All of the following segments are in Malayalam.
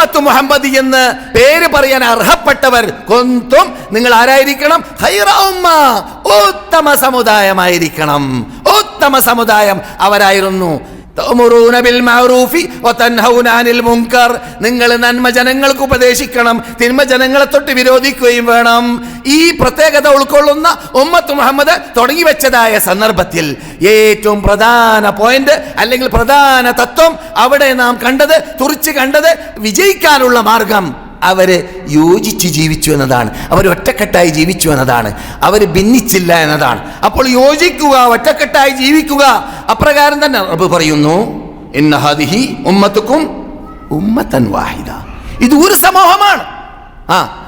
ഉമ്മത്ത് മുഹമ്മദ് എന്ന് പേര് പറയാൻ അർഹപ്പെട്ടവർ കൊന്തും നിങ്ങൾ ആരായിരിക്കണം? ഹൈറ ഉമ്മ. ഉത്തമ സമുദായമായിരിക്കണം. ഉത്തമ സമുദായം അവരായിരുന്നു. നിങ്ങൾ നന്മ ജനങ്ങൾക്ക് ഉപദേശിക്കണം തിന്മ ജനങ്ങളെ തൊട്ട് വിരോധിക്കുകയും വേണം. ഈ പ്രത്യേകത ഉൾക്കൊള്ളുന്ന ഉമ്മത്ത് മുഹമ്മദ് തുടങ്ങി വെച്ചതായ സന്ദർഭത്തിൽ ഏറ്റവും പ്രധാന പോയിന്റ് അല്ലെങ്കിൽ പ്രധാന തത്വം അവിടെ നാം കണ്ടത് തുറിച്ച് കണ്ടത് വിജയിക്കാനുള്ള മാർഗം. അവർ യോജിച്ച് ജീവിച്ചു എന്നതാണ്. അവർ ഒറ്റക്കെട്ടായി ജീവിച്ചു എന്നതാണ്. അവർ ഭിന്നിച്ചില്ല എന്നതാണ്. അപ്പോൾ യോജിക്കുക ഒറ്റക്കെട്ടായി ജീവിക്കുക അപ്രകാരം തന്നെ റബ്ബ് പറയുന്നു. ഉമ്മത്തുക്കും ഉമ്മത്തൻ വാഹിദ. ഇത് ഒരു സമൂഹമാണ്. ആ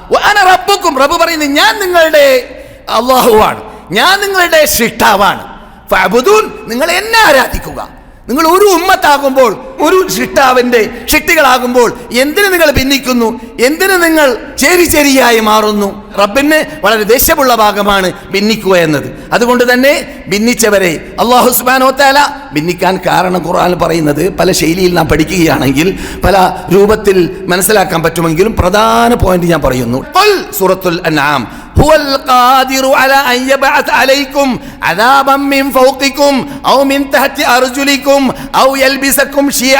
റബ്ബുക്കും റബ്ബ് പറയുന്നു ഞാൻ നിങ്ങളുടെ അള്ളാഹുവാണ്. ഞാൻ നിങ്ങളുടെ ശിഷ്ടാവാണ് നിങ്ങൾ എന്നെ ആരാധിക്കുക. നിങ്ങൾ ഒരു ഉമ്മത്താകുമ്പോൾ ഒരു ഷിട്ടാവിന്റെ ഷിട്ടികളാകുമ്പോൾ എന്തിന് നിങ്ങൾ ഭിന്നിക്കുന്നു എന്തിന് നിങ്ങൾ ചേരി ചേരിയായി മാറുന്നു റബ്ബിന് വളരെ ദേഷ്യമുള്ള ഭാഗമാണ് ഭിന്നിക്കുക എന്നത് അതുകൊണ്ട് തന്നെ ഭിന്നിച്ചവരെ അള്ളാഹു സുബാനോ താല ഭിന്നിക്കാൻ കാരണം ഖുർആൻ പറയുന്നത് പല ശൈലിയിൽ നാം പഠിക്കുകയാണെങ്കിൽ പല രൂപത്തിൽ മനസ്സിലാക്കാൻ പറ്റുമെങ്കിലും പ്രധാന പോയിന്റ് ഞാൻ പറയുന്നു ഖുൽ സൂറത്തുൽ അൻആം هو القادر على أن يبعث عليكم عذابا من فوقكم أو من تحت أرجلكم أو يلبسكم شيعا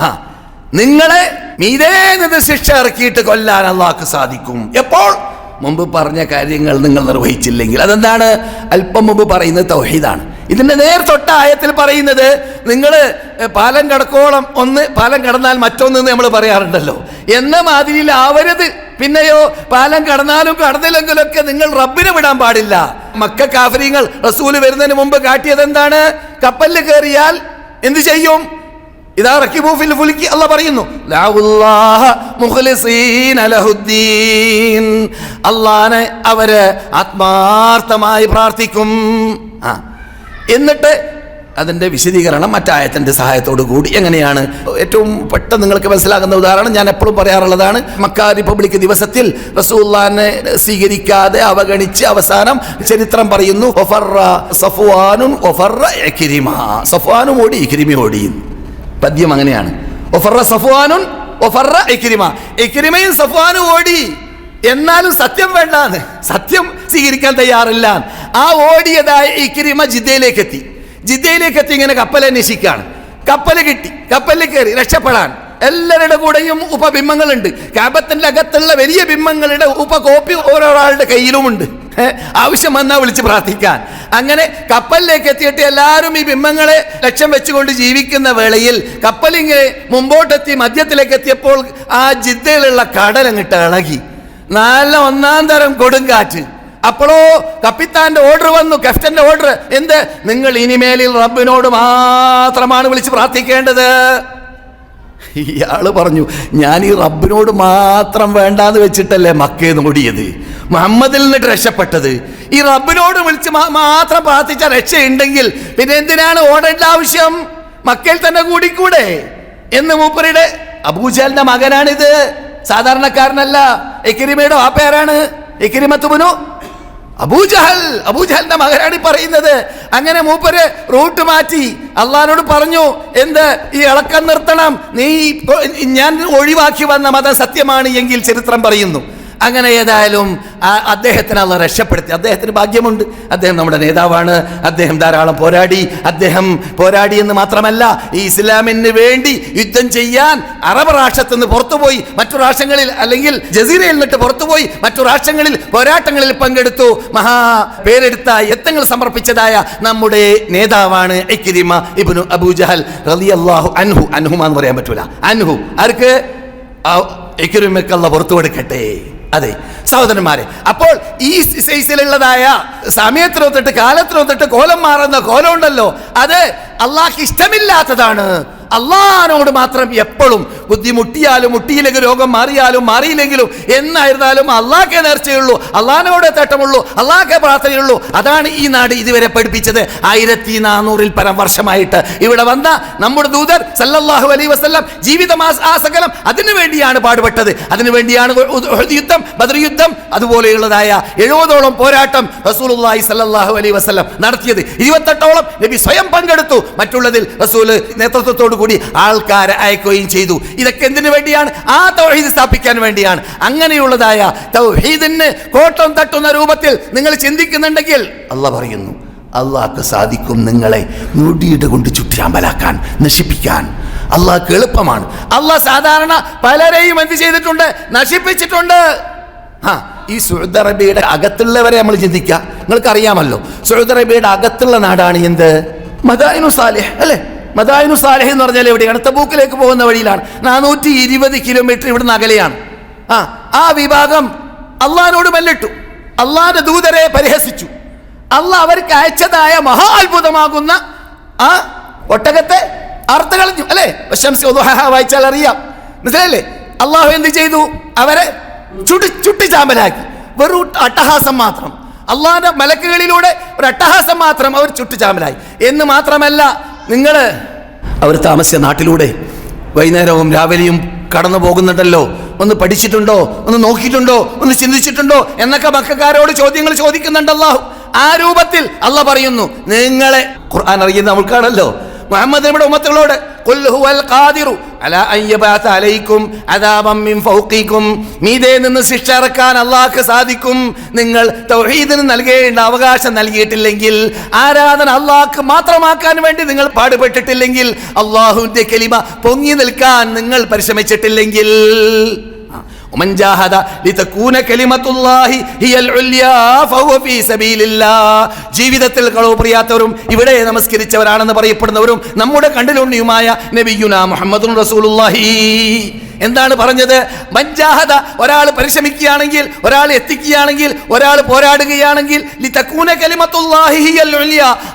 ആ നിങ്ങളെ മീതേനത് ശിക്ഷ ഇറക്കിയിട്ട് കൊല്ലാൻ അള്ളാഹ്ക്ക് സാധിക്കും. എപ്പോൾ? മുമ്പ് പറഞ്ഞ കാര്യങ്ങൾ നിങ്ങൾ നിർവഹിച്ചില്ലെങ്കിൽ. അതെന്താണ്? അല്പം മുമ്പ് പറയുന്നത് തൗഹീദാണ്. ഇതിന്റെ നേർ തൊട്ട ആയത്തിൽ പറയുന്നത് നിങ്ങൾ പാലം കടക്കോളം ഒന്ന് പാലം കടന്നാൽ മറ്റൊന്ന് നമ്മൾ പറയാറുണ്ടല്ലോ. എന്ന മാതിരിയിൽ ആവരുത്. പിന്നെയോ പാലം കടന്നാലും കടന്നില്ലെങ്കിലൊക്കെ നിങ്ങൾ റബ്ബിനെ വിടാൻ പാടില്ല. മക്ക കാഫര്യങ്ങൾ റസൂൽ വരുന്നതിന് മുമ്പ് കാട്ടിയത് എന്താണ്? കപ്പലിൽ കയറിയാൽ എന്ത് ചെയ്യും? ഇതാ റക്കിബൂഫിൽ ഫുലിക്ക് അല്ല പറയുന്നു അള്ളാനെ അവർ ആത്മാർത്ഥമായി പ്രാർത്ഥിക്കും. എന്നിട്ട് അതിന്റെ വിശദീകരണം മറ്റായത്തിന്റെ സഹായത്തോടു കൂടി എങ്ങനെയാണ്? ഏറ്റവും പെട്ടെന്ന് നിങ്ങൾക്ക് മനസ്സിലാകുന്ന ഉദാഹരണം ഞാൻ എപ്പോഴും പറയാറുള്ളതാണ് മക്ക റിപ്പബ്ലിക് ദിവസത്തിൽ റസൂല്ലാനെ സ്വീകരിക്കാതെ അവഗണിച്ച് അവസാനം ചരിത്രം പറയുന്നു ഒഫറ സഫ്വാനും. സഫ്വാനും ഓടി ഇക്രിമി ഓടി. പദ്യം അങ്ങനെയാണ്. ഒഫറ സഫ്വാനുൻ ഒഫറ സഫ്വാനും ഓടി. എന്നാലും സത്യം വേണ്ടാന്ന്. സത്യം സ്വീകരിക്കാൻ തയ്യാറില്ല. ആ ഓടിയതായ ഇക്രിമ ജിദ്ദയിലേക്ക് എത്തി ജിദ്ദയിലേക്ക് എത്തി ഇങ്ങനെ കപ്പൽ അന്വേഷിക്കുകയാണ്. കപ്പൽ കിട്ടി. കപ്പലിൽ കയറി രക്ഷപ്പെടാൻ. എല്ലാവരുടെ കൂടെയും ഉപബിംബങ്ങളുണ്ട്. കാബത്തിന്റെ അകത്തുള്ള വലിയ ബിംബങ്ങളുടെ ഉപകോപ്പി ഓരോരാളുടെ കയ്യിലുമുണ്ട്. ആവശ്യം വന്നാൽ വിളിച്ച് പ്രാർത്ഥിക്കാൻ. അങ്ങനെ കപ്പലിലേക്ക് എത്തിയിട്ട് എല്ലാവരും ഈ ബിംബങ്ങളെ ലക്ഷ്യം വെച്ചുകൊണ്ട് ജീവിക്കുന്ന വേളയിൽ കപ്പലിങ്ങനെ മുമ്പോട്ടെത്തി മധ്യത്തിലേക്ക് എത്തിയപ്പോൾ ആ ജിദ്ദയിലുള്ള കടൽ അങ്ങോട്ട് ഇളകി. നല്ല ഒന്നാം തരം കൊടുങ്കാറ്റ് അപ്പോഴോ കപ്പിത്താന്റെ ഓർഡർ വന്നു കെഫ്റ്റന്റെ ഓർഡർ എന്ത്? നിങ്ങൾ ഇനിമേലിൽ റബ്ബിനോട് മാത്രമാണ് വിളിച്ച് പ്രാർത്ഥിക്കേണ്ടത്. ഇയാൾ പറഞ്ഞു ഞാൻ ഈ റബ്ബിനോട് മാത്രം വേണ്ടാന്ന് വെച്ചിട്ടല്ലേ മക്കേന്ന് ഓടിയത് മുഹമ്മദിൽ നിന്നിട്ട് രക്ഷപ്പെട്ടത്. ഈ റബ്ബിനോട് വിളിച്ച് മാത്രം പ്രാർത്ഥിച്ച രക്ഷയുണ്ടെങ്കിൽ പിന്നെ എന്തിനാണ് ഓടേണ്ട ആവശ്യം? മക്കയിൽ തന്നെ കൂടിക്കൂടെ? എന്ന് മൂപ്പരുടെ അബൂജാലിന്റെ മകനാണിത്. സാധാരണക്കാരനല്ല. എക്കിരിമയുടെ ആ പേരാണ് എക്കിരിമത്തുബുനു അബൂജഹൽ അബൂജഹലിന്റെ മകനാണ് ഈ പറയുന്നത്. അങ്ങനെ മൂപ്പര് റൂട്ട് മാറ്റി. അള്ളഹാനോട് പറഞ്ഞു എന്ത്? ഈ ഇളക്കം നിർത്തണം. നീ ഞാൻ ഒഴിവാക്കി വന്ന മതം സത്യമാണ് എങ്കിൽ ചരിത്രം പറയുന്നു. അങ്ങനെ ഏതായാലും അദ്ദേഹത്തിന് അള്ള രക്ഷപ്പെടുത്തി. അദ്ദേഹത്തിന് ഭാഗ്യമുണ്ട്. അദ്ദേഹം നമ്മുടെ നേതാവാണ്. അദ്ദേഹം ധാരാളം പോരാടി. അദ്ദേഹം പോരാടി എന്ന് മാത്രമല്ല ഈ ഇസ്ലാമിന് വേണ്ടി യുദ്ധം ചെയ്യാൻ അറബ് രാഷ്ട്രത്തിൽ നിന്ന് പുറത്തുപോയി മറ്റു രാഷ്ട്രങ്ങളിൽ അല്ലെങ്കിൽ ജസീറയിൽ നിന്നിട്ട് പുറത്തുപോയി മറ്റു രാഷ്ട്രങ്ങളിൽ പോരാട്ടങ്ങളിൽ പങ്കെടുത്തു. മഹാ പേരെടുത്ത യത്നങ്ങൾ സമർപ്പിച്ചതായ നമ്മുടെ നേതാവാണ് ഇക്രിമ ഇബ്നു അബൂജഹൽ റളിയല്ലാഹു അൻഹു. അൻഹുമാന്ന് പറയാൻ പറ്റൂല. അൻഹു. ആർക്ക്? ഇക്രിമക്കല്ല പുറത്തു കൊടുക്കട്ടെ. അതെ സഹോദരന്മാരെ അപ്പോൾ ഈ സൈസിലുള്ളതായ സമയത്തിനൊത്തിട്ട് കാലത്തിനൊത്തിട്ട് കോലം മാറുന്ന കോലം ഉണ്ടല്ലോ അത് അള്ളാഹ് ഇഷ്ടമില്ലാത്തതാണ്. അള്ളാഹിനോട് മാത്രം എപ്പോഴും ബുദ്ധിമുട്ടിയാലും മുട്ടിയില്ലെങ്കിൽ രോഗം മാറിയാലും മാറിയില്ലെങ്കിലും എന്നായിരുന്നാലും അള്ളാഹ്ക്കെ നേർച്ചയുള്ളൂ അള്ളഹാനോടെ തട്ടമുള്ളൂ അള്ളാഹ്ക്കെ പ്രാർത്ഥനയുള്ളൂ. അതാണ് ഈ നാട് ഇതുവരെ പഠിപ്പിച്ചത്. ആയിരത്തി നാനൂറിൽ പരം വർഷമായിട്ട് ഇവിടെ വന്ന നമ്മുടെ ദൂതർ സല്ലല്ലാഹു അലൈ വസല്ലം ജീവിതം അതിനു വേണ്ടിയാണ് പാടുപെട്ടത്. അതിനു വേണ്ടിയാണ് ഉഹദ് യുദ്ധം ബദർ യുദ്ധം അതുപോലെയുള്ളതായ എഴുപതോളം പോരാട്ടം റസൂലുള്ളാഹി സല്ലല്ലാഹു അലൈ വസ്ലം നടത്തിയത്. ഇരുപത്തെട്ടോളം നബി സ്വയം പങ്കെടുത്തു. മറ്റുള്ളതിൽ റസൂൽ നേതൃത്വത്തോടു കൂടി ആൾക്കാരെ അയക്കുകയും ചെയ്തു. ഇതൊക്കെ എന്തിനു വേണ്ടിയാണ്? ആ തൗഹീദ് സ്ഥാപിക്കാൻ വേണ്ടിയാണ്. അങ്ങനെയുള്ളതായ തൗഹീദിന് കോട്ടം തട്ടുന്ന രൂപത്തിൽ നിങ്ങൾ ചിന്തിക്കുന്നുണ്ടെങ്കിൽ അല്ല പറയുന്നു അള്ളാഹ്ക്ക് സാധിക്കും നിങ്ങളെ മുടിയിട്ട് കൊണ്ട് ചുറ്റിയാമ്പലാക്കാൻ നശിപ്പിക്കാൻ. അള്ളാഹ്ക്ക് എളുപ്പമാണ്. അള്ളാഹ് സാധാരണ പലരെയും എന്ത് ചെയ്തിട്ടുണ്ട്? നശിപ്പിച്ചിട്ടുണ്ട്. ആ ഈ സൗദി അറേബ്യയുടെ അകത്തുള്ളവരെ നമ്മൾ ചിന്തിക്കുക നിങ്ങൾക്ക് അറിയാമല്ലോ സൗദി അറേബ്യയുടെ അകത്തുള്ള നാടാണ് എന്ത്? മദായിനു സാലിഹ് അല്ലേ? മദായിനു സാലിഹ് എന്ന് പറഞ്ഞാൽ എവിടെയാണ്? തബൂക്കിലേക്ക് പോകുന്ന വഴിയിലാണ്. നാനൂറ്റി ഇരുപത് കിലോമീറ്റർ ഇവിടുന്ന് അകലെയാണ്. ആ ആ വിഭാഗം അള്ളഹാനോട് മല്ലിട്ടു. അള്ളാന്റെ ദൂതരെ പരിഹസിച്ചു. അള്ള അവർക്ക് അയച്ചതായ മഹാ അത്ഭുതമാകുന്ന ആ ഒട്ടകത്തെ അർത്ഥ കളഞ്ഞു. അല്ലേ? വായിച്ചാൽ അറിയാം. മനസ്സിലല്ലേ അള്ളാഹു എന്ത് ചെയ്തു? അവരെ ചുട്ടി ചുട്ടി ചാമ്പലാക്കി വെറും അട്ടഹാസം മാത്രം. അള്ളാഹിന്റെ മലക്കുകളിലൂടെ ഒരു അട്ടഹാസം മാത്രം അവർ ചുട്ടി ചാമ്പലായി എന്ന് മാത്രമല്ല നിങ്ങൾ അവർ താമസിച്ച നാട്ടിലൂടെ വൈകുന്നേരവും രാവിലെയും കടന്നു പോകുന്നുണ്ടല്ലോ. ഒന്ന് പഠിച്ചിട്ടുണ്ടോ? ഒന്ന് നോക്കിയിട്ടുണ്ടോ? ഒന്ന് ചിന്തിച്ചിട്ടുണ്ടോ? എന്നൊക്കെ മക്കാരോട് ചോദ്യങ്ങൾ ചോദിക്കുന്നുണ്ടല്ലോ ആ രൂപത്തിൽ അല്ല പറയുന്നു നിങ്ങളെ ഖുർആൻ അറിയുന്ന നമ്മൾക്കാണല്ലോ മുഹമ്മദ് നമ്മുടെ ഉമ്മത്തുകളോട് "ഖുൽ ഹുവൽ ഖാദിറു അലാ അൻ അലൈക്കും അദാബം മിൻ ഫൗഖീകും മീതെ നിന്ന് ശിക്ഷ ഇറക്കാൻ അള്ളാഹ്ക്ക് സാധിക്കും നിങ്ങൾ തൗഹീദിന് നൽകേണ്ട അവകാശം നൽകിയിട്ടില്ലെങ്കിൽ ആരാധന അള്ളാഹ്ക്ക് മാത്രമാക്കാൻ വേണ്ടി നിങ്ങൾ പാടുപെട്ടിട്ടില്ലെങ്കിൽ അള്ളാഹുവിന്റെ കലിമ പൊങ്ങി നിൽക്കാൻ നിങ്ങൾ പരിശ്രമിച്ചിട്ടില്ലെങ്കിൽ. ومن جاهد لتكون كلمة الله هي العليا فهو في سبيل الله ജീവിതത്തിൽ കളവ് പ്രിയാത്തവരും ഇവിടെ നമസ്കരിച്ചവരാണെന്ന് പറയപ്പെടുന്നവരും നമ്മുടെ കണ്ടിലുണ്ണിയുമായ നബിയുന മുഹമ്മദുൻ റസൂലുള്ളാഹി എന്താണ് പറഞ്ഞത്? മഞ്ചാഹത ഒരാൾ പരിശ്രമിക്കുകയാണെങ്കിൽ ഒരാൾ എത്തിക്കുകയാണെങ്കിൽ ഒരാൾ പോരാടുകയാണെങ്കിൽ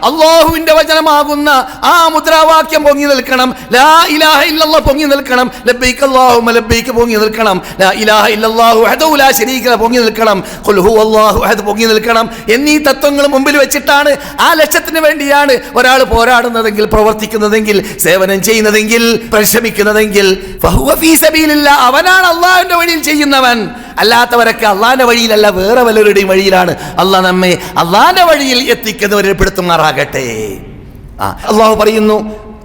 അള്ളാഹുവിന്റെ വചനമാകുന്ന ആ മുദ്രാവാക്യം പൊങ്ങി നിൽക്കണം. ലാ ഇലാഹ ഇല്ലല്ലാഹ് പൊങ്ങി നിൽക്കണം. ലബ്ബൈക അല്ലാഹുമ്മ ലബ്ബൈക പൊങ്ങി നിൽക്കണം. ലാ ഇലാഹ ഇല്ലല്ലാഹു വഹദഹു ലാ ശരീക പൊങ്ങി നിൽക്കണം. ഖുൽ ഹുവല്ലാഹു അഹദ് പൊങ്ങി നിൽക്കണം. എന്നീ തത്വങ്ങൾ മുമ്പിൽ വെച്ചിട്ടാണ് ആ ലക്ഷ്യത്തിന് വേണ്ടിയാണ് ഒരാൾ പോരാടുന്നതെങ്കിൽ പ്രവർത്തിക്കുന്നതെങ്കിൽ സേവനം ചെയ്യുന്നതെങ്കിൽ പരിശ്രമിക്കുന്നതെങ്കിൽ ഫഹുവ ഫീ സബീലില്ല അവനാണ് അള്ളാഹുവിന്റെ വഴിയിൽ ചെയ്യുന്നവൻ അല്ലാത്തവരൊക്കെ അള്ളാഹിന്റെ വഴിയിലല്ല വേറെ വല്ലവരുടെയും വഴിയിലാണ് അള്ളാഹ് നമ്മെ അള്ളാഹിന്റെ വഴിയിൽ എത്തിക്കുന്നവരെ പെടുത്തുമാറാകട്ടെ ആ അള്ളാഹു പറയുന്നു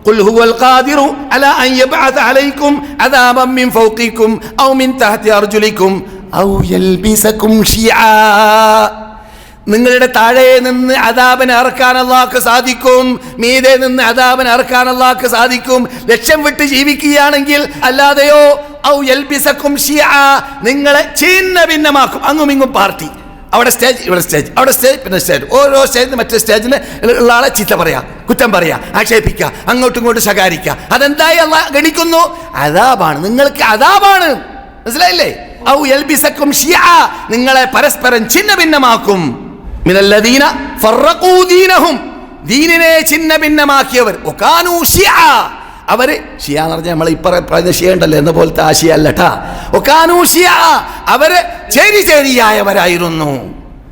قل هو القادر على أن يبعث عليكم عذابا من فوقكم أو من تحت أرجلكم أو يلبسكم شيعا നിങ്ങളുടെ താഴെ നിന്ന് അതാപനെ അള്ളാഹ്ക്ക് സാധിക്കും. മീതെ നിന്ന് അതാപനെ അള്ളാഹ്ക്ക് സാധിക്കും. ലക്ഷ്യം വിട്ട് ജീവിക്കുകയാണെങ്കിൽ അല്ലാതെയോ ഔ യൽബിസക്കും ഷിആ നിങ്ങളെ ഛിന്ന ഭിന്നമാക്കും. അങ്ങും ഇങ്ങും പാർട്ടി. അവിടെ സ്റ്റേജ് ഇവിടെ സ്റ്റേജ് അവിടെ സ്റ്റേജ് പിന്നെ സ്റ്റേജ് ഓരോ സ്റ്റേജിന് മറ്റേ സ്റ്റേജിന് ഉള്ള ആളെ ചീത്ത പറയാ കുറ്റം പറയാ ആക്ഷേപിക്കുക അങ്ങോട്ടും ഇങ്ങോട്ടും ശകാരിക്കുക അതെന്തായി അല്ല ഗണിക്കുന്നു? അതാപാണ്. നിങ്ങൾക്ക് അതാപാണ്. മനസ്സിലായില്ലേ? ഔ യൽബിസക്കും ഷിആ നിങ്ങളെ പരസ്പരം ഛിന്ന ഭിന്നമാക്കും. മിനല്ലദീന ഫറഖൂ ദീനിനെ ഛിന്ന ഭിന്നമാക്കിയവർ ഒക്കാനൂ ഷിയ എന്ന് പറഞ്ഞാൽ നമ്മൾ ഇപ്പറ പറയുന്ന എന്ന പോലത്തെ ആ ഷിയ അല്ലട്ടാ ഒക്കാനൂ ചേരി ചേരിയായവരായിരുന്നു.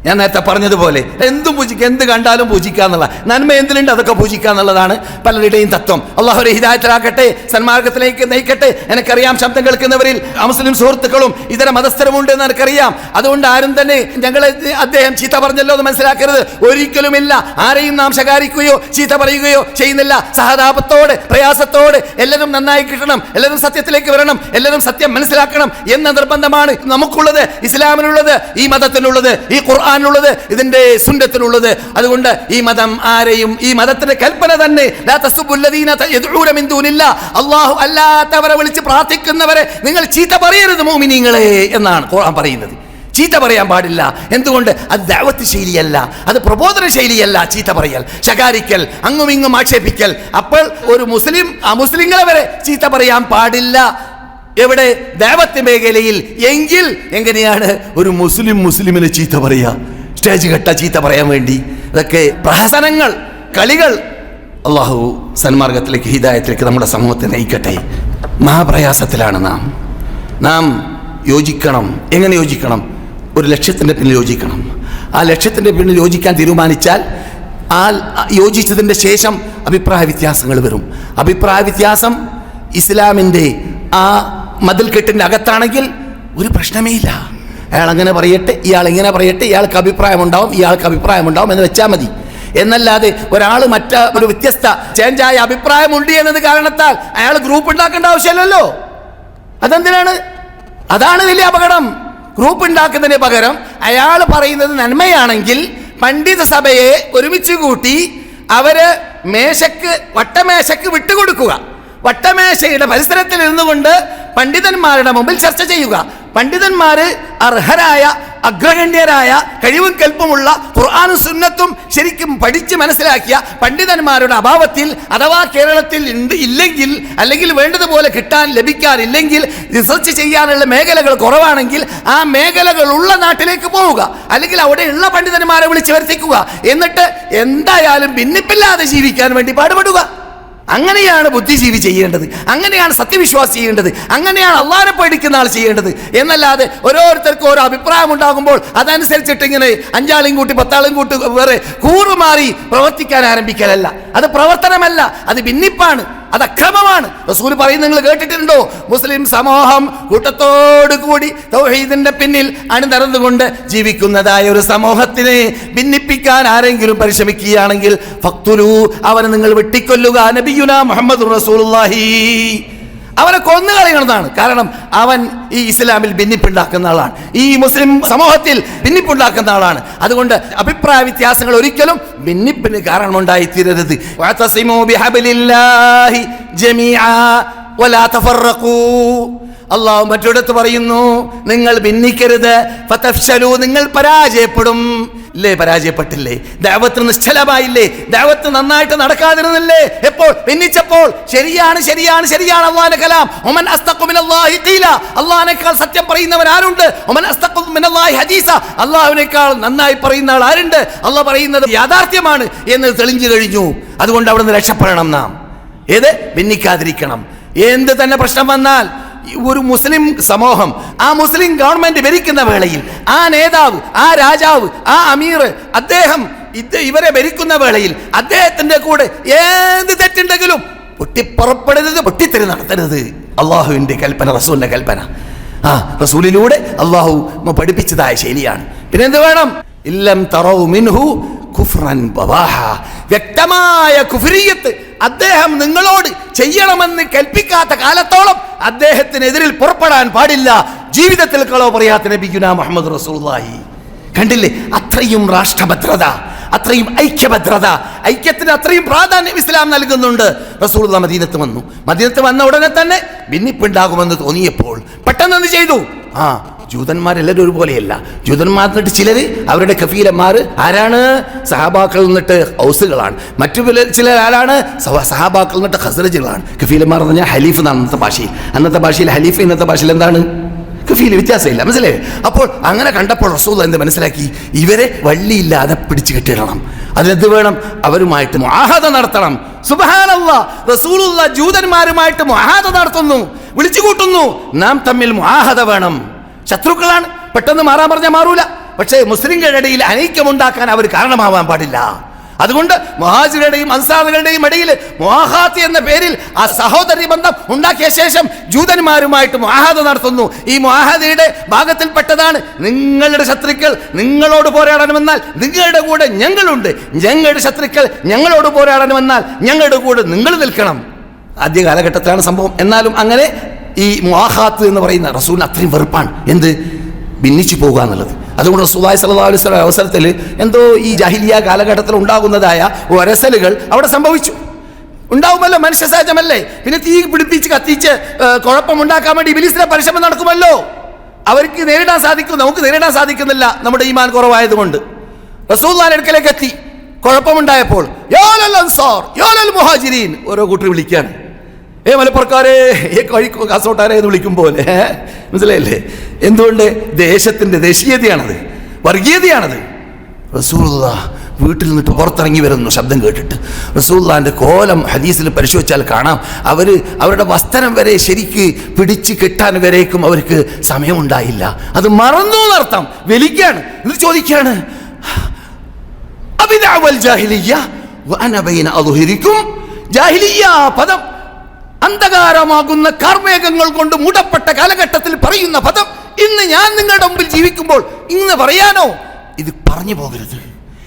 ഞാൻ നേരത്തെ പറഞ്ഞതുപോലെ എന്തും പൂജിക്കുക എന്ത് കണ്ടാലും പൂജിക്കുക എന്നുള്ള നന്മ എന്തിനുണ്ട് അതൊക്കെ പൂജിക്കുക എന്നുള്ളതാണ് പലരുടെയും തത്വം. അള്ളാഹുരെ ഹിതായത്തിലാക്കട്ടെ സന്മാർഗത്തിലേക്ക് നയിക്കട്ടെ. എനിക്കറിയാം ശബ്ദം കേൾക്കുന്നവരിൽ മുസ്ലിം സുഹൃത്തുക്കളും ഇതര മതസ്ഥരുമുണ്ട് എന്ന് എനിക്കറിയാം. അതുകൊണ്ട് ആരും തന്നെ ഞങ്ങളെ അദ്ദേഹം ചീത്ത പറഞ്ഞല്ലോ എന്ന് മനസ്സിലാക്കരുത്. ഒരിക്കലുമില്ല. ആരെയും നാം ശകാരിക്കുകയോ ചീത്ത പറയുകയോ ചെയ്യുന്നില്ല. സഹതാപത്തോടെ പ്രയാസത്തോടെ എല്ലാവരും നന്നായി കിട്ടണം. എല്ലാവരും സത്യത്തിലേക്ക് വരണം. എല്ലാവരും സത്യം മനസ്സിലാക്കണം എന്ന നിർബന്ധമാണ് നമുക്കുള്ളത് ഇസ്ലാമിനുള്ളത് ഈ മതത്തിനുള്ളത് ഈ ഖുർആാനുള്ളത് ഇതിന്റെ സുന്ദത്തിലുള്ളത് അതുകൊണ്ട് ഈ മതം ആരെയും ഈ മതത്തിന്റെ കൽപ്പന തന്നെ അള്ളാഹു അല്ലാത്തവരെ വിളിച്ച് പ്രാർത്ഥിക്കുന്നവരെ നിങ്ങൾ ചീത്ത പറയരുത് മോമിനീങ്ങളെ എന്നാണ് ഖുർആൻ പറയുന്നത്. ചീത്ത പറയാൻ പാടില്ല. എന്തുകൊണ്ട്? അത് ദാവത്ത് ശൈലിയല്ല. അത് പ്രബോധന ശൈലിയല്ല ചീത്ത പറയൽ. ശകാരിക്കൽ അങ്ങും ഇങ്ങും ആക്ഷേപിക്കൽ. അപ്പോൾ ഒരു മുസ്ലിം ആ മുസ്ലിങ്ങളെ വരെ ചീത്ത പറയാൻ പാടില്ല. എവിടെ? ദേവത്വ മേഖലയിൽ. എങ്കിൽ എങ്ങനെയാണ് ഒരു മുസ്ലിം മുസ്ലിമിനെ ചീത്ത പറയുക സ്റ്റേജ് കെട്ട ചീത്ത പറയാൻ വേണ്ടി. അതൊക്കെ പ്രഹസനങ്ങൾ കളികൾ. അള്ളാഹു സന്മാർഗത്തിലേക്ക് ഹിതായത്തിലേക്ക് നമ്മുടെ സമൂഹത്തെ നയിക്കട്ടെ. മഹാപ്രയാസത്തിലാണ് നാം. നാം യോജിക്കണം. എങ്ങനെ യോജിക്കണം? ഒരു ലക്ഷ്യത്തിന്റെ പിന്നിൽ യോജിക്കണം. ആ ലക്ഷ്യത്തിന്റെ പിന്നിൽ യോജിക്കാൻ തീരുമാനിച്ചാൽ ആ യോജിച്ചതിന്റെ ശേഷം അഭിപ്രായ വ്യത്യാസങ്ങൾ വരും. അഭിപ്രായ വ്യത്യാസം ഇസ്ലാമിന്റെ ആ മതിൽക്കെട്ടിന്റെ അകത്താണെങ്കിൽ ഒരു പ്രശ്നമേ ഇല്ല. അയാൾ അങ്ങനെ പറയട്ടെ ഇയാൾ ഇങ്ങനെ പറയട്ടെ ഇയാൾക്ക് അഭിപ്രായമുണ്ടാവും ഇയാൾക്ക് അഭിപ്രായമുണ്ടാവും എന്ന് വെച്ചാൽ മതി. എന്നല്ലാതെ ഒരാൾ മറ്റ ഒരു വ്യത്യസ്ത ചേഞ്ചായ അഭിപ്രായമുണ്ട് എന്നത് കാരണത്താൽ അയാൾ ഗ്രൂപ്പ് ഉണ്ടാക്കേണ്ട ആവശ്യമല്ലല്ലോ. അതെന്തിനാണ്? അതാണ് വലിയ അപകടം. ഗ്രൂപ്പ് ഉണ്ടാക്കുന്നതിന് പകരം അയാൾ പറയുന്നത് നന്മയാണെങ്കിൽ പണ്ഡിത സഭയെ ഒരുമിച്ച് കൂട്ടി അവർ മേശക്ക് വട്ടമേശക്ക് വിട്ടുകൊടുക്കുക. വട്ടമേശയുടെ പരിസരത്തിൽ ഇരുന്നുകൊണ്ട് പണ്ഡിതന്മാരുടെ മുമ്പിൽ ചർച്ച ചെയ്യുക. പണ്ഡിതന്മാർ അർഹരായ അഗ്രഗണ്യരായ കഴിവും കൽപ്പമുള്ള ഖുർആാനും സുന്നത്തും ശരിക്കും പഠിച്ച് മനസ്സിലാക്കിയ പണ്ഡിതന്മാരുടെ അഭാവത്തിൽ അഥവാ കേരളത്തിൽ ഉണ്ട് ഇല്ലെങ്കിൽ അല്ലെങ്കിൽ വേണ്ടതുപോലെ കിട്ടാൻ ലഭിക്കാനില്ലെങ്കിൽ റിസർച്ച് ചെയ്യാനുള്ള മേഖലകൾ കുറവാണെങ്കിൽ ആ മേഖലകളുള്ള നാട്ടിലേക്ക് പോവുക. അല്ലെങ്കിൽ അവിടെയുള്ള പണ്ഡിതന്മാരെ വിളിച്ച് വരുത്തിക്കുക. എന്നിട്ട് എന്തായാലും ഭിന്നിപ്പില്ലാതെ ജീവിക്കാൻ വേണ്ടി പാടുപെടുക. അങ്ങനെയാണ് ബുദ്ധിജീവി ചെയ്യേണ്ടത് അങ്ങനെയാണ് സത്യവിശ്വാസി ചെയ്യേണ്ടത് അങ്ങനെയാണ് അള്ളാരെ പേടിക്കുന്ന ആൾ ചെയ്യേണ്ടത്. എന്നല്ലാതെ ഓരോരുത്തർക്കും ഓരോ അഭിപ്രായം ഉണ്ടാകുമ്പോൾ അതനുസരിച്ചിട്ട് ഇങ്ങനെ അഞ്ചാളും കൂട്ടി പത്താളും കൂട്ടി വേറെ കൂറുമാറി പ്രവർത്തിക്കാൻ ആരംഭിക്കലല്ല. അത് പ്രവർത്തനമല്ല അത് ഭിന്നിപ്പാണ്. അത് അക്രമമാണ് റസൂൽ പറയുന്നത് നിങ്ങൾ കേട്ടിട്ടുണ്ടോ? മുസ്ലിം സമൂഹം കൂട്ടത്തോടു കൂടി തൗഹീദിന്റെ പിന്നിൽ അണിനിറന്നുകൊണ്ട് ജീവിക്കുന്നതായ ഒരു സമൂഹത്തിനെ ഭിന്നിപ്പിക്കാൻ ആരെങ്കിലും പരിശ്രമിക്കുകയാണെങ്കിൽ ഫക്തുലു അവനെ നിങ്ങൾ വെട്ടിക്കൊല്ലുക. നബിയുന മുഹമ്മദ് റസൂലുള്ളാഹി. അവനെ കൊന്നുകളയണതാണ് കാരണം അവൻ ഈ ഇസ്ലാമിൽ ഭിന്നിപ്പുണ്ടാക്കുന്ന ആളാണ്. ഈ മുസ്ലിം സമൂഹത്തിൽ ഭിന്നിപ്പുണ്ടാക്കുന്ന ആളാണ്. അതുകൊണ്ട് അഭിപ്രായ വ്യത്യാസങ്ങൾ ഒരിക്കലും ഭിന്നിപ്പിന് കാരണമുണ്ടായി തീരരുത് അള്ളാഹു മറ്റൊരിടത്ത് പറയുന്നു നിങ്ങൾ ഭിന്നിക്കരുത്. നിങ്ങൾ പരാജയപ്പെടും. ഇല്ലേ? പരാജയപ്പെട്ടില്ലേ? ദൈവത്തിന് നിശ്ചലമായില്ലേ? ദൈവത്തിന് നന്നായിട്ട് നടക്കാതിരുന്നില്ലേ? എപ്പോൾ? ഭിന്നിച്ചപ്പോൾ. ശരിയാണ് ശരിയാണ് ശരിയാണ് അള്ളാഹിന്റെ കലാം. ഒമൻ അള്ളാഹിനേക്കാൾ സത്യം പറയുന്നവൻ ആരുണ്ട്? ഒമൻ ഹദീസ. അള്ളാഹുവിനേക്കാൾ നന്നായി പറയുന്ന ആൾ ആരുണ്ട്? അള്ളാഹ് പറയുന്നത് യാഥാർത്ഥ്യമാണ് എന്ന് തെളിഞ്ഞു കഴിഞ്ഞു. അതുകൊണ്ട് അവിടെ നിന്ന് രക്ഷപ്പെടണം നാം. ഏത്? ഭിന്നിക്കാതിരിക്കണം. എന്ത് തന്നെ പ്രശ്നം വന്നാൽ ഒരു മുസ്ലിം സമൂഹം ആ മുസ്ലിം ഗവൺമെന്റ് ഭരിക്കുന്ന വേളയിൽ ആ നേതാവ് ആ രാജാവ് ആ അമീർ അദ്ദേഹം ഇത് ഇവരെ ഭരിക്കുന്ന വേളയിൽ അദ്ദേഹത്തിന്റെ കൂടെ ഏത് തെറ്റുണ്ടെങ്കിലും പൊട്ടിപ്പുറപ്പെടരുത് പൊട്ടിത്തെറി നടത്തരുത്. അള്ളാഹുവിന്റെ കൽപ്പന റസൂലിന്റെ കൽപ്പന. ആ റസൂലിലൂടെ അള്ളാഹു പഠിപ്പിച്ചതായ ശൈലിയാണ്. പിന്നെന്ത് വേണം? ഇല്ലം തറവ് മിൻഹു കുഫ്രൻ ബവാഹ. വ്യക്തമായ കുഫ്രിയത്ത് അദ്ദേഹം നിങ്ങളോട് ചെയ്യണമെന്ന് കൽപ്പിക്കാത്ത കാലത്തോളം അദ്ദേഹത്തിനെതിരിൽ പുറപ്പെടാൻ പാടില്ല. ജീവിതത്തിൽ കളോ പറയാത്ത നബിഗുന മുഹമ്മദ് റസൂലുള്ളാഹി. കണ്ടില്ലേ? അത്രയും രാഷ്ട്രഭദ്രത അത്രയും ഐക്യഭദ്രത ഐക്യത്തിന് അത്രയും പ്രാധാന്യം ഇസ്ലാം നൽകുന്നുണ്ട്. റസൂൽ മദീനത്ത് വന്നു. മദീനത്ത് വന്ന ഉടനെ തന്നെ ഭിന്നിപ്പുണ്ടാകുമെന്ന് തോന്നിയപ്പോൾ പെട്ടെന്ന് ചെയ്തു? ആ ജൂതന്മാരെല്ലാവരും ഒരുപോലെയല്ല. ജൂതന്മാർ എന്നിട്ട് ചിലർ അവരുടെ കഫീലന്മാർ ആരാണ്? സഹാബാക്കൾ എന്നിട്ട് ഔസുകളാണ്. മറ്റു ചില ചിലർ ആരാണ്? സഹ- സഹാബാക്കൾ എന്നിട്ട് ഹസറജുകളാണ് കഫീലന്മാർ എന്ന് പറഞ്ഞാൽ ഹലീഫ് എന്നാണ് അന്നത്തെ ഭാഷയിൽ. അന്നത്തെ ഭാഷയിൽ ഹലീഫ് ഇന്നത്തെ ഭാഷയിൽ എന്താണ്? കഫീൽ വ്യത്യാസമില്ല. മനസ്സിലായി? അപ്പോൾ അങ്ങനെ കണ്ടപ്പോൾ റസൂൽ എന്ത് മനസ്സിലാക്കി? ഇവരെ വള്ളിയില്ലാതെ പിടിച്ചു കെട്ടിടണം. അതിനെന്ത് വേണം? അവരുമായിട്ട് മുആഹദ നടത്തണം. സുബഹാനല്ലാ. റസൂലുള്ള ജൂതന്മാരുമായിട്ട് മുആഹദ നടത്തുന്നു. വിളിച്ചു കൂട്ടുന്നു നാം തമ്മിൽ മുആഹദ വേണം. ശത്രുക്കളാണ്. പെട്ടെന്ന് മാറാൻ പറഞ്ഞാൽ മാറൂല. പക്ഷേ മുസ്ലിങ്ങളുടെ ഇടയിൽ അനൈക്യമുണ്ടാക്കാൻ അവർ കാരണമാവാൻ പാടില്ല. അതുകൊണ്ട് മൊഹാജിരുടെയും അൻസാറുകളുടെയും ഇടയിൽ മൊഹാത്ത് എന്ന പേരിൽ ആ സഹോദരി ബന്ധം ഉണ്ടാക്കിയ ശേഷം ജൂതന്മാരുമായിട്ട് മൊഹാദ നടത്തുന്നു. ഈ മൊഹാദയുടെ ഭാഗത്തിൽപ്പെട്ടതാണ് നിങ്ങളുടെ ശത്രുക്കൾ നിങ്ങളോട് പോരാടണമെന്നാൽ നിങ്ങളുടെ കൂടെ ഞങ്ങളുണ്ട്. ഞങ്ങളുടെ ശത്രുക്കൾ ഞങ്ങളോട് പോരാടണമെന്നാൽ ഞങ്ങളുടെ കൂടെ നിങ്ങൾ നിൽക്കണം. ആദ്യ കാലഘട്ടത്തിലാണ് സംഭവം. എന്നാലും അങ്ങനെ ഈ മുഹാത്ത് എന്ന് പറയുന്ന റസൂലിന് അത്രയും വെറുപ്പാണ്. എന്ത്? ഭിന്നിച്ചു പോകുക എന്നുള്ളത്. അതുകൊണ്ട് റസൂലായി സല്ലല്ലാഹു അലൈഹി വസല്ലം അവസരത്തിൽ എന്തോ ഈ ജാഹിലിയ കാലഘട്ടത്തിൽ ഉണ്ടാകുന്നതായ ഒരസലുകൾ അവിടെ സംഭവിച്ചു. ഉണ്ടാവുമല്ലോ മനുഷ്യ സഹജമല്ലേ? പിന്നെ തീ പിടിപ്പിച്ച് കത്തിച്ച് കുഴപ്പം കുഴപ്പമുണ്ടാക്കാൻ വേണ്ടി ബിലീസിലെ പരിശ്രമം നടക്കുമല്ലോ? അവർക്ക് നേരിടാൻ സാധിക്കും നമുക്ക് നേരിടാൻ സാധിക്കുന്നില്ല നമ്മുടെ ഈമാൻ കുറവായതുകൊണ്ട്. റസൂല്ലാൻ അടുക്കലേക്ക് എത്തി. കുഴപ്പമുണ്ടായപ്പോൾ അൻസാർ മുഹാജിരീൻ ഓരോ കൂട്ടർ വിളിക്കാണ് ഏ മലപ്പുറക്കാരെ ഏ കഴി കാസോട്ടാരെ എന്ന് വിളിക്കും പോലെ മനസ്സിലായില്ലേ? എന്തുകൊണ്ട്? ദേശത്തിന്റെ ദേശീയതയാണത് വർഗീയതയാണത്. റസൂലുള്ള വീട്ടിൽ നിന്നിട്ട് പുറത്തിറങ്ങി വരുന്നു ശബ്ദം കേട്ടിട്ട്. റസൂള്ളാന്റെ കോലം ഹദീസിൽ പരിശോധിച്ചാൽ കാണാം. അവർ അവരുടെ വസ്ത്രം വരെ ശരിക്ക് പിടിച്ച് കെട്ടാൻ വരേക്കും അവർക്ക് സമയമുണ്ടായില്ല. അത് മറന്നു എന്നർത്ഥം. വലിക്കാണ് ഇത് അഭിനാവൽ ജാഹിലിയ പദം. അന്ധകാരമാകുന്ന കാർമേഘങ്ങൾ കൊണ്ട് മൂടപ്പെട്ട കാലഘട്ടത്തിൽ പറയുന്ന പദം ഇന്ന് ഞാൻ നിങ്ങളുടെ മുമ്പിൽ ജീവിക്കുമ്പോൾ ഇന്ന് പറയാനോ? ഇത് പറഞ്ഞു പോകരുത്.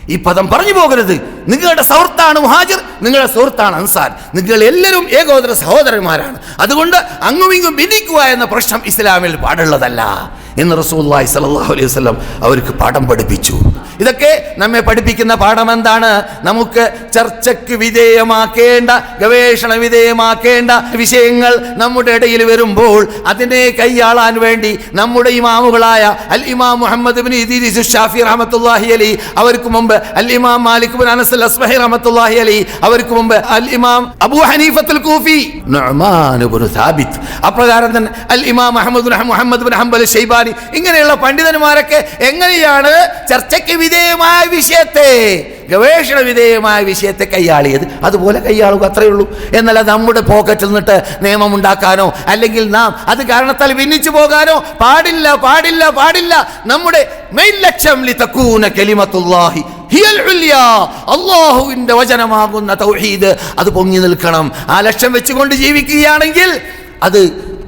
ഈ പദം പറഞ്ഞു പോകരുത്. നിങ്ങളുടെ സൗഹൃത്താണ് മുഹാജിർ നിങ്ങളുടെ സുഹൃത്താണ് അൻസാർ. നിങ്ങൾ എല്ലാവരും ഏകോദര സഹോദരന്മാരാണ്. അതുകൊണ്ട് അങ്ങും ഇങ്ങും ഭിന്നിക്കുക എന്ന പ്രശ്നം ഇസ്ലാമിൽ പാടുള്ളതല്ല. എന്ന് റസൂല്ലായി സ്വല്ലല്ലാഹു അലൈഹി വസല്ലം അവർക്ക് പാഠം പഠിപ്പിച്ചു. ഇതൊക്കെ നമ്മെ പഠിപ്പിക്കുന്ന പാഠം എന്താണ്? നമുക്ക് ചർച്ചയ്ക്ക് വിധേയമാക്കേണ്ട ഗവേഷണ വിധേയമാക്കേണ്ട വിഷയങ്ങൾ നമ്മുടെ ഇടയിൽ വരുമ്പോൾ അതിനെ കൈയാളാൻ വേണ്ടി നമ്മുടെ ഇമാമുകളായ അൽ ഇമാം മുഹമ്മദ് ബിൻ ഇദ്രീസ് ഷാഫി റഹ്മത്തുള്ളാഹി അലി അവർക്ക് മുമ്പ് അൽ ഇമാം മാലിക് ബിൻ അനസ് അൽ അസ്ബഹി റഹ്മത്തുള്ളാഹി അലി അവർക്ക് മുമ്പ് അൽ ഇമാം അബൂ ഹനീഫത്തുൽ കൂഫി നുഅ്മാൻ ഇബ്നു സാബിത്ത്. അപ്രകാരം തന്നെ അൽ ഇമാം അഹമ്മദ് മുഹമ്മദ് ബിൻ ഹംബൽ ഷൈബാനി ഇങ്ങനെയുള്ള പണ്ഡിതന്മാരൊക്കെ എങ്ങനെയാണ് ചർച്ചയ്ക്ക് വിധേയമായ വിഷയത്തെ ഗവേഷണ വിധേയമായ വിഷയത്തെ കൈയാളിയത്? അതുപോലെ കൈയാളുക അത്രയേ ഉള്ളൂ. എന്നല്ല നമ്മുടെ പോക്കറ്റിൽ നിന്നിട്ട് നിയമം ഉണ്ടാക്കാനോ അല്ലെങ്കിൽ നാം അത് കാരണത്താൽ ഭിന്നിച്ചു പോകാനോ പാടില്ല പാടില്ല പാടില്ല. നമ്മുടെ മെയിൻ ലക്ഷ്യം ലിതകൂന കലിമത്തുല്ലാഹി. അള്ളാഹുവിന്റെ വചനമാകുന്ന തൗഹീദ് അത് പൊങ്ങി നിൽക്കണം. ആ ലക്ഷ്യം വെച്ചുകൊണ്ട് ജീവിക്കുകയാണെങ്കിൽ അത്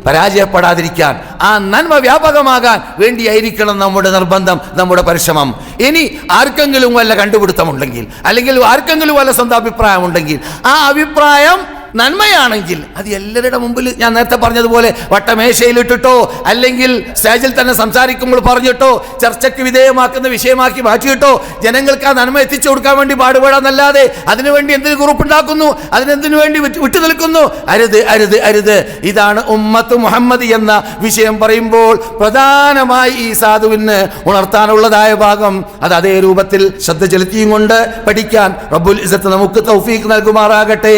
പരാജയപ്പെടാതിരിക്കാൻ ആ നന്മ വ്യാപകമാകാൻ വേണ്ടിയായിരിക്കണം നമ്മുടെ നിർബന്ധം നമ്മുടെ പരിശ്രമം. ഇനി ആർക്കെങ്കിലും വല്ല കണ്ടുപിടുത്തമുണ്ടെങ്കിൽ അല്ലെങ്കിൽ ആർക്കെങ്കിലും വല്ല സ്വന്തം അഭിപ്രായമുണ്ടെങ്കിൽ ആ അഭിപ്രായം നന്മയാണെങ്കിൽ അത് എല്ലാവരുടെ മുമ്പിൽ ഞാൻ നേരത്തെ പറഞ്ഞതുപോലെ വട്ടമേശയിലിട്ടിട്ടോ അല്ലെങ്കിൽ സ്റ്റേജിൽ തന്നെ സംസാരിക്കുമ്പോൾ പറഞ്ഞിട്ടോ ചർച്ചയ്ക്ക് വിധേയമാക്കുന്ന വിഷയമാക്കി മാറ്റിയിട്ടോ ജനങ്ങൾക്ക് ആ നന്മ എത്തിച്ചു കൊടുക്കാൻ വേണ്ടി പാടുപെടാന്നല്ലാതെ അതിനുവേണ്ടി എന്തിന് കുറിപ്പുണ്ടാക്കുന്നു അതിനെന്തിനു വേണ്ടി വിട്ടു നിൽക്കുന്നു? അരുത് അരുത് അരുത്. ഇതാണ് ഉമ്മത്ത് മുഹമ്മദ് എന്ന വിഷയം പറയുമ്പോൾ പ്രധാനമായി ഈ സാധുവിന് ഉണർത്താനുള്ളതായ ഭാഗം. അത് അതേ രൂപത്തിൽ ശ്രദ്ധ ചെലുത്തിയും കൊണ്ട് പഠിക്കാൻ റബ്ബുൽ ഇസത്ത് നമുക്ക് തൗഫീഖ് നൽകുമാറാകട്ടെ.